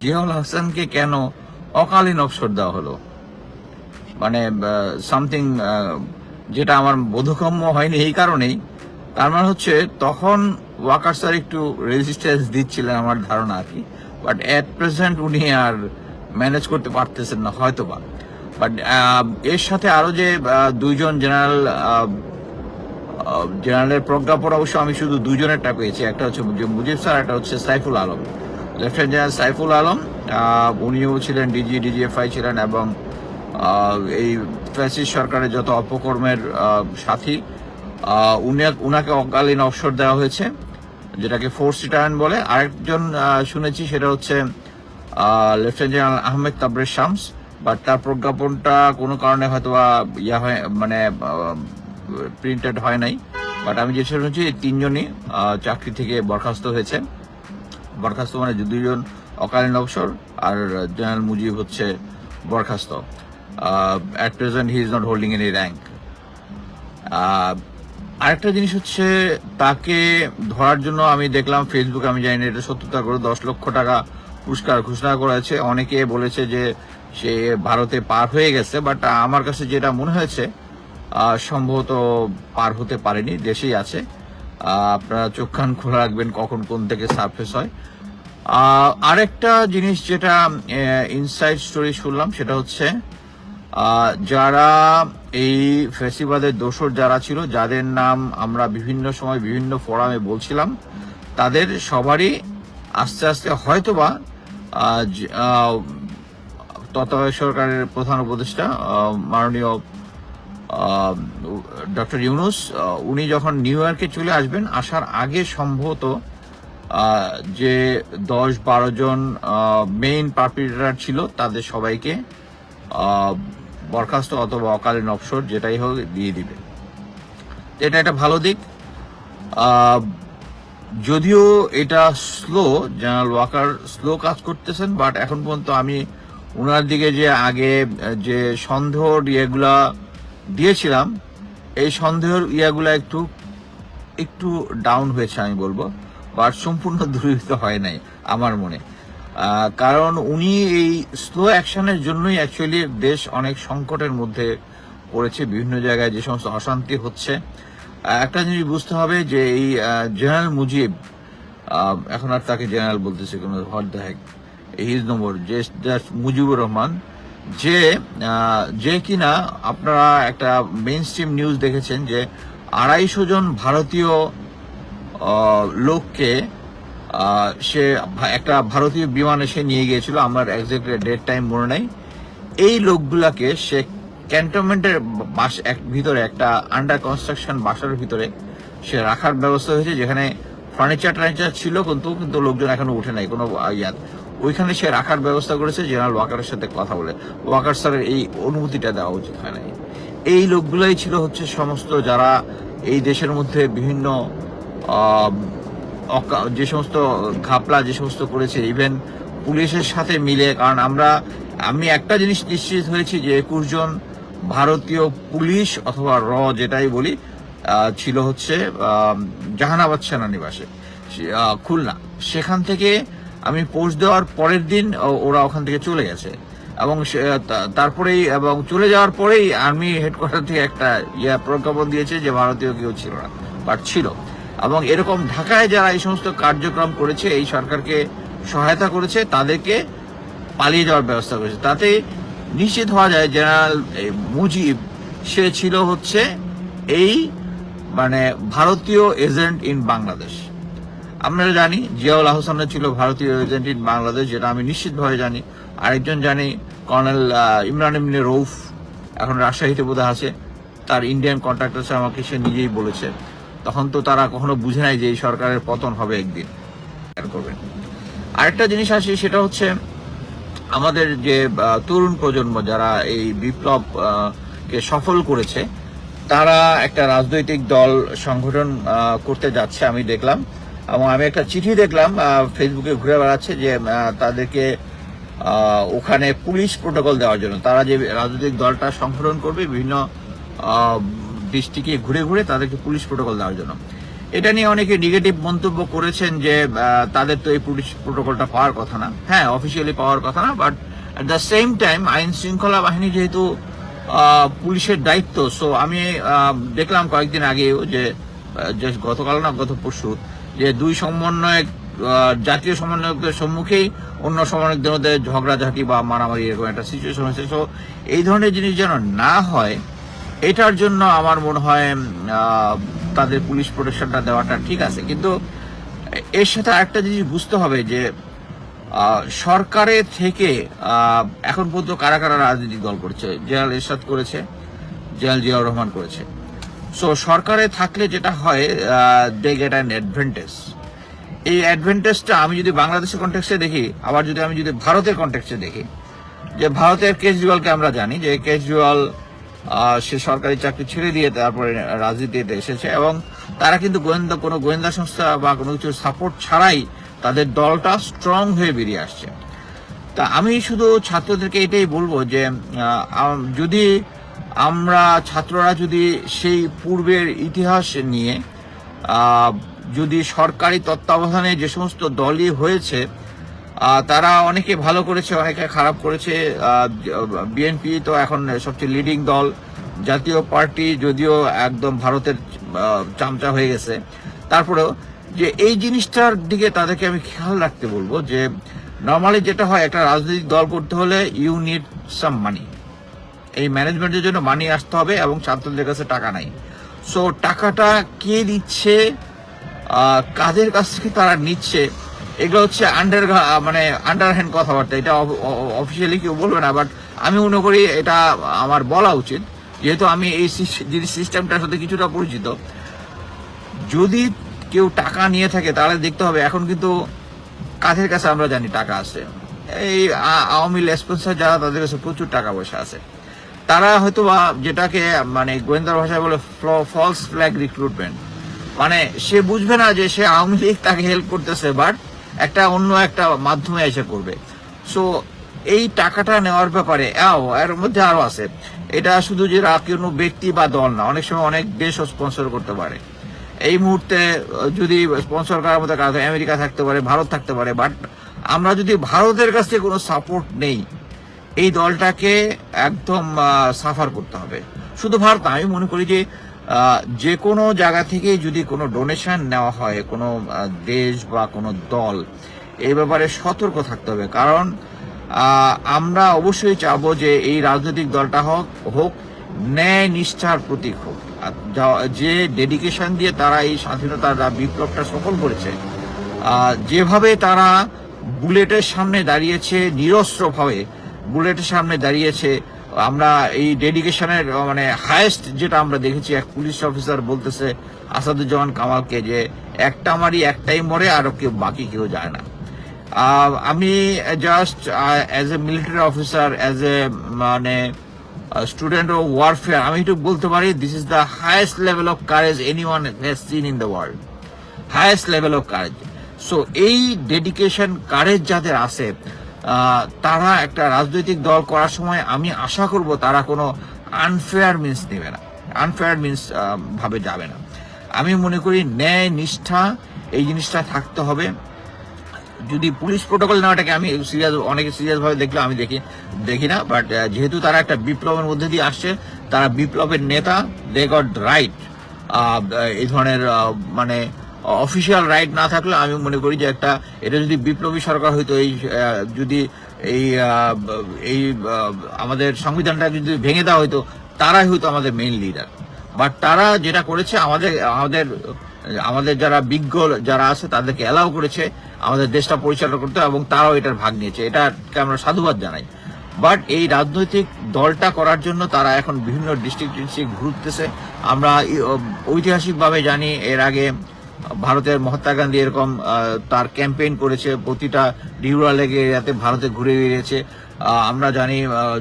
জিয়াউল হাসানকে কেন অকালীন অবসর দেওয়া হলো? মানে সামথিং যেটা আমার বোধগম্য হয়নি এই কারণেই। তার মানে হচ্ছে, তখন ওয়াকার স্যার একটু রেজিস্ট্যান্স দিচ্ছিলেন আমার ধারণা আর কি। বাট অ্যাট প্রেজেন্ট উনি আর ম্যানেজ করতে পারতেছেন না হয়তো বা বাট এর সাথে আরও যে দুইজন জেনারেল জেনারেলের প্রজ্ঞাপন অবশ্য আমি শুধু দুজনেরটা পেয়েছি। একটা হচ্ছে মুজি- মুজিব স্যার, একটা হচ্ছে সাইফুল আলম। লেফটেন্যান্ট জেনারেল সাইফুল আলম উনিও ছিলেন ডিজি ডিজিএফআই ছিলেন এবং এই ফ্যাসিস্ট সরকারের যত অপকর্মের সাথী উনাকে অকালীন অবসর দেওয়া হয়েছে, যেটাকে ফোর্স রিটায়ারমেন্ট বলে। আরেকজন শুনেছি সেটা হচ্ছে lieutenant general Ahmed Tabrez Shams, but তার প্রজ্ঞাপনটা কোনো কারণে হয়তো বা ইয়া হয় মানে প্রিন্টেড হয় নাই। বাট আমি যেটা শুনেছি, তিনজনই চাকরি থেকে বরখাস্ত হয়েছে। বরখাস্ত মানে দুইজন অকালীন অবসর আর জেনারেল মুজিব হচ্ছে বরখাস্ত। At present he is not holding any rank আরেকটা জিনিস হচ্ছে তাকে ধরার জন্য আমি দেখলাম ফেসবুক আমি জানি না, এটা সত্যতা করে দশ লক্ষ টাকা পুরস্কার ঘোষণা করেছে। অনেকে বলেছে যে সে ভারতে পার হয়ে গেছে বাট আমার কাছে যেটা মনে হয়েছে সম্ভবত পার হতে পারেনি, দেশেই আছে। আপনারা চোখ কান খোলা রাখবেন কখন কোন থেকে সার্ফেস হয়। আরেকটা জিনিস যেটা ইনসাইড স্টোরি শুনলাম, সেটা হচ্ছে যারা এই ফেসিবাদের দোসর যারা ছিল, যাদের নাম আমরা বিভিন্ন সময় বিভিন্ন ফোরামে বলছিলাম, তাদের সবারই আস্তে আস্তে হয়তোবা তত্ত্বাবধায়ক সরকারের প্রধান উপদেষ্টা মাননীয় ডক্টর ইউনুস উনি যখন নিউ ইয়র্কে চলে আসবেন, আসার আগে সম্ভবত যে দশ বারো জন মেইন পারপিটার ছিল, তাদের সবাইকে বরখাস্ত অথবা অকালীন অবসর যেটাই হোক দিয়ে দিবে। এটা একটা ভালো দিক। যদিও এটা স্লো জেনারেল ওয়াকার স্লো কাজ করতেছেন বাট এখন পর্যন্ত আমি ওনার দিকে যে আগে, যে সন্দেহ, ইয়েগুলা দিয়েছিলাম, এই সন্দেহের ইয়াগুলা একটু একটু ডাউন হয়েছে আমি বলব বাট সম্পূর্ণ দূরীভূত হয় নাই আমার মনে। কারণ উনি এই স্লো অ্যাকশনের জন্যই অ্যাকচুয়ালি দেশ অনেক সংকটের মধ্যে পড়েছে, বিভিন্ন জায়গায় যে সমস্ত অশান্তি হচ্ছে। একটা জিনিস বুঝতে হবে যে এই জেনারেল মুজিব এখন আর তাকে জেনারেল বলতেছে কোনো what the heck his number যে মুজিবুর রহমান যে যে কিনা আপনারা একটা মেন স্ট্রিম নিউজ দেখেছেন যে আড়াইশো জন ভারতীয় লোককে সে একটা ভারতীয় বিমানে সে নিয়ে গিয়েছিল। আমার এক্সাক্ট ডেট টাইম মনে নাই। এই লোকগুলাকে সে ক্যান্টনমেন্টের বাস, এক, ভিতরে একটা আন্ডার কনস্ট্রাকশন বাসার ভিতরে সে রাখার ব্যবস্থা হয়েছে, যেখানে ফার্নিচার টার্নিচার ছিল কিন্তু কিন্তু লোকজন এখনও উঠে নাই, কোনো ইয়াদ ওইখানে সে রাখার ব্যবস্থা করেছে, জেনারেল ওয়াকারের সাথে কথা বলে। ওয়াকার স্যারের এই অনুমতিটা দেওয়া উচিত হয় নাই এই লোকগুলাই ছিল হচ্ছে সমস্ত যারা এই দেশের মধ্যে বিভিন্ন যে সমস্ত ঘাপলা, যে সমস্ত করেছে ইভেন পুলিশের সাথে মিলে, কারণ আমরা, আমি একটা জিনিস নিশ্চিত হয়েছি যে একুশ জন ভারতীয় পুলিশ অথবা র যেটাই বলি ছিল হচ্ছে জাহানাবাদ সেনানিবাসে খুলনা। সেখান থেকে আমি পোস্ট দেওয়ার পরের দিন ওরা ওখান থেকে চলে গেছে। এবং তারপরেই, এবং চলে যাওয়ার পরেই আর্মি হেডকোয়ার্টার থেকে একটা ইয়া প্রজ্ঞাপন দিয়েছে যে ভারতীয় কেউ ছিল না বাট ছিল। এবং এরকম ঢাকায় যারা এই সমস্ত কার্যক্রম করেছে, এই সরকারকে সহায়তা করেছে, তাদেরকে পালিয়ে যাওয়ার ব্যবস্থা করেছে। তাতে নিশ্চিত হওয়া যায়, জেনারেল মুজিব, সে ছিল হচ্ছে এই মানে ভারতীয় এজেন্ট ইন বাংলাদেশ আমরা জানি জিয়াউল আহসানের ছিল ভারতীয় এজেন্ট ইন বাংলাদেশ, যেটা আমি নিশ্চিতভাবে জানি। আরেকজন জানি, কর্নেল ইমরান ইমনি রৌফ এখন রাজশাহীতে বোধহয় আছে। তার ইন্ডিয়ান কন্ট্রাক্টর আমাকে, সে নিজেই বলেছে। তখন তো তারা কখনো বুঝে নাই যে এই সরকারের পতন হবে একদিন। করবেন। আরেকটা জিনিস আসে, সেটা হচ্ছে আমাদের যে তরুণ প্রজন্ম যারা এই বিপ্লব কে সফল করেছে, তারা একটা রাজনৈতিক দল সংগঠন করতে যাচ্ছে, আমি দেখলাম। এবং আমি একটা চিঠি দেখলাম ফেসবুকে ঘুরে বেড়াচ্ছে যে তাদেরকে ওখানে পুলিশ প্রোটোকল দেওয়ার জন্য। তারা যে রাজনৈতিক দলটা সংগঠন করবে, বিভিন্ন ডিস্ট্রিক্টে ঘুরে ঘুরে তাদেরকে পুলিশ প্রোটোকল দেওয়ার জন্য। এটা নিয়ে অনেকে নেগেটিভ মন্তব্য করেছেন যে তাদের তো এই পুলিশ প্রোটোকলটা পাওয়ার কথা না। হ্যাঁ অফিসিয়ালি পাওয়ার কথা না but at the same time আইন শৃঙ্খলা বাহিনী যেহেতু পুলিশের দায়িত্ব সো আমি দেখলাম কয়েকদিন আগেও যে যে গতকাল না, গত পরশু যে দুই সমন্বয়ক জাতীয় সমন্বয়কদের সম্মুখেই অন্য সমন্বয়কদের মধ্যে ঝগড়াঝাটি বা মারামারি এরকম একটা সিচুয়েশন হয়েছে। সো এই ধরনের জিনিস যেন না হয় এটার জন্য আমার মনে হয় তাদের পুলিশ প্রোটেকশনটা দেওয়াটা ঠিক আছে। কিন্তু এর সাথে একটা জিনিস বুঝতে হবে যে আহ, সরকারের থেকে এখন পর্যন্ত কারা কারা রাজনৈতিক দল করছে? জেনারেল এরশাদ করেছে জেনারেল জিয়াউর রহমান করেছে। সো সরকারে থাকলে যেটা হয় দে গেট অ্যান অ্যাডভান্টেজ এই অ্যাডভান্টেজটা আমি যদি বাংলাদেশের কন্টেক্সে দেখি, আবার যদি আমি যদি ভারতের কন্টেক্সে দেখি, যে ভারতের কেজরিওয়ালকে আমরা জানি, যে কেজরিওয়াল সে সরকারি চাকরি ছেড়ে দিয়ে তারপরে রাজনীতিতে এসেছে এবং তারা কিন্তু গোয়েন্দা, কোনো গোয়েন্দা সংস্থা বা কোনো কিছু সাপোর্ট ছাড়াই তাদের দলটা স্ট্রং হয়ে বেরিয়ে আসছে। তা আমি শুধু ছাত্রদেরকে এটাই বলব যে যদি আমরা ছাত্ররা যদি সেই পূর্বের ইতিহাস নিয়ে যদি সরকারি তত্ত্বাবধানে যে সমস্ত দলই হয়েছে তারা অনেকে ভালো করেছে, অনেকে খারাপ করেছে বিএনপি তো এখন সবচেয়ে লিডিং দল, জাতীয় পার্টি যদিও একদম ভারতের চামচা হয়ে গেছে। তারপরেও যে এই জিনিসটার দিকে তাদেরকে আমি খেয়াল রাখতে বলব যে নর্মালি যেটা হয়, একটা রাজনৈতিক দল করতে হলে ইউ নিড সাম মানি এই ম্যানেজমেন্টের জন্য মানি আসতে হবে এবং ছাত্রদের কাছে টাকা নাই। সো টাকাটা কে দিচ্ছে কাদের কাছ থেকে তারা নিচ্ছে, এগুলো হচ্ছে আন্ডার মানে আন্ডার হ্যান্ড কথাবার্তা। এটা অফিসিয়ালি কেউ বলবে না বাট আমি মনে করি এটা আমার বলা উচিত। যেহেতু আমি এই সিস্টেমটার সাথে কিছুটা পরিচিত, যদি কেউ টাকা নিয়ে থাকে, তাহলে দেখতে হবে এখন কিন্তু কাদের কাছে আমরা জানি টাকা আছে। এই আওয়ামী লেসপন্সার যারা, তাদের কাছে প্রচুর টাকা পয়সা আছে। তারা হয়তো বা যেটাকে মানে গোয়েন্দার ভাষায় বলে ফলস ফ্ল্যাগ রিক্রুটমেন্ট মানে সে বুঝবে না যে সে আওয়ামী লীগ তাকে হেল্প করতেছে বাট একটা অন্য একটা মাধ্যমে এসে করবে। সো এই টাকাটা নেওয়ার ব্যাপারে এর মধ্যে আরও আছে। এটা শুধু যে কোনো ব্যক্তি বা দল না, অনেক সময় অনেক দেশও স্পন্সর করতে পারে। এই মুহূর্তে, যদি স্পন্সর করার কাজ আমেরিকা থাকতে পারে, ভারত থাকতে পারে বাট আমরা যদি ভারতের কাছ থেকে কোনো সাপোর্ট নেই এই দলটাকে একদম সাফার করতে হবে। শুধু ভারত আমি মনে করি যে যে কোনো জায়গা থেকে যদি কোনো ডোনেশন নেওয়া হয়, কোনো দেশ বা কোনো দল এই ব্যাপারে সতর্ক থাকতে হবে। কারণ আমরা অবশ্যই চাবো যে এই রাজনৈতিক দলটা হোক হোক, ন্যায় নিষ্ঠার প্রতীক হোক। যে ডেডিকেশন দিয়ে তারা এই স্বাধীনতার বিপ্লবটা সফল করেছে যেভাবে তারা বুলেটের সামনে দাঁড়িয়েছে নিরস্ত্রভাবে বুলেটের সামনে দাঁড়িয়েছে। আমরা এই ডেডিকেশনের মানে হায়েস্ট যেটা আমরা দেখেছি, এক পুলিশ অফিসার বলতেছে আসাদুজ্জামান কামালকে যে, একটা মারি একটাই মরে, আর কেউ, বাকি কেউ যায় না। আমি just as a military officer as a মানে স্টুডেন্ট অফ ওয়ারফেয়ার আমি একটু বলতে পারি this is the highest level of courage anyone has seen in the world highest level of courage so এই ডেডিকেশন কারেজ যাদের আছে তারা একটা রাজনৈতিক দল করার সময় আমি আশা করব তারা কোনো আনফেয়ার মিন্স নেবে না। আনফেয়ার মিন্স ভাবে যাবে না। আমি মনে করি ন্যায়, নিষ্ঠা, এই জিনিসটা থাকতে হবে। যদি পুলিশ প্রোটোকল নেওয়াটাকে আমি সিরিয়াস অনেকে সিরিয়াসভাবে দেখলে আমি দেখি দেখি না বাট যেহেতু তারা একটা বিপ্লবের মধ্যে দিয়ে আসছে, তারা বিপ্লবের নেতা দে গট রাইট এই ধরনের মানে অফিসিয়াল রাইট না থাকলে আমি মনে করি যে একটা, এটা যদি বিপ্লবী সরকার হইতো, এই যদি এই এই আমাদের সংবিধানটা যদি ভেঙে দেওয়া হইতো, তারাই হয়তো আমাদের মেইন লিডার বাট তারা যেটা করেছে, আমাদের আমাদের আমাদের যারা বিজ্ঞ যারা আছে, তাদেরকে অ্যালাউ করেছে, আমাদের দেশটা পরিচালনা করতে এবং তারাও এটার ভাগ নিয়েছে। এটাকে আমরা সাধুবাদ জানাই। বাট এই রাজনৈতিক দলটা করার জন্য তারা এখন বিভিন্ন ডিস্ট্রিক্ট ডিস্ট্রিক্ট ঘুরতেছে। আমরা, ঐতিহাসিকভাবে জানি, এর আগে ভারতের মহাত্মা গান্ধী এরকম তার ক্যাম্পেইন করেছে, প্রতিটা রুরাল এরিয়াতে ভারতে ঘুরে বেরিয়েছে আমরা জানি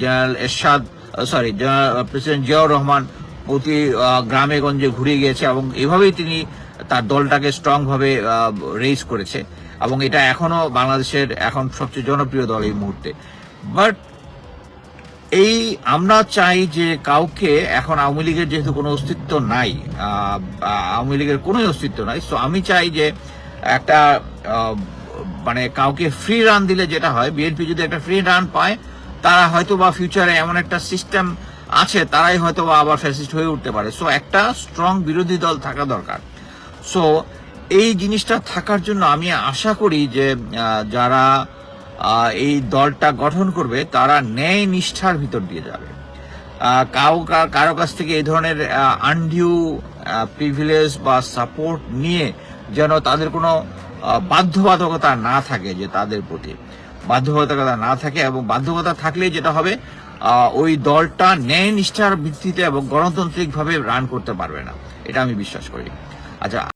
general Ershad sorry general president Ziaur Rahman প্রতি গ্রামে গঞ্জে ঘুরে গিয়েছে এবং এভাবেই তিনি তার দলটাকে স্ট্রংভাবে রেজ করেছে। এবং এটা এখনও বাংলাদেশের এখন সবচেয়ে জনপ্রিয় দল এই মুহূর্তে। বাট এই আমরা চাই যে কাউকে এখন আওয়ামী লীগের যেহেতু কোনো অস্তিত্ব নাই আওয়ামী লীগের কোনো অস্তিত্ব নাই তো আমি চাই যে একটা মানে কাউকে ফ্রি রান দিলে যেটা হয় বিএনপি যদি একটা ফ্রি রান পায়, তারা হয়তো বা ফিউচারে এমন একটা সিস্টেম আছে, তারাই হয়তো বা আবার ফ্যাসিস্ট হয়ে উঠতে পারে। সো একটা স্ট্রং বিরোধী দল থাকা দরকার। সো এই জিনিসটা থাকার জন্য আমি আশা করি যে যারা এই দলটা গঠন করবে, তারা ন্যায় নিষ্ঠার ভিতর দিয়ে যাবে। কাউ কারও কাছ থেকে এই ধরনের আনডিউ প্রিভিলেজ বা সাপোর্ট নিয়ে যেন তাদের কোনো বাধ্যবাধকতা না থাকে যে তাদের প্রতি। বাধ্যবাধকতা না থাকে এবং বাধ্যকতা থাকলেই যেটা হবে ওই দলটা ন্যায় নিষ্ঠার ভিত্তিতে এবং গণতান্ত্রিকভাবে রান করতে পারবে না। এটা আমি বিশ্বাস করি। আচ্ছা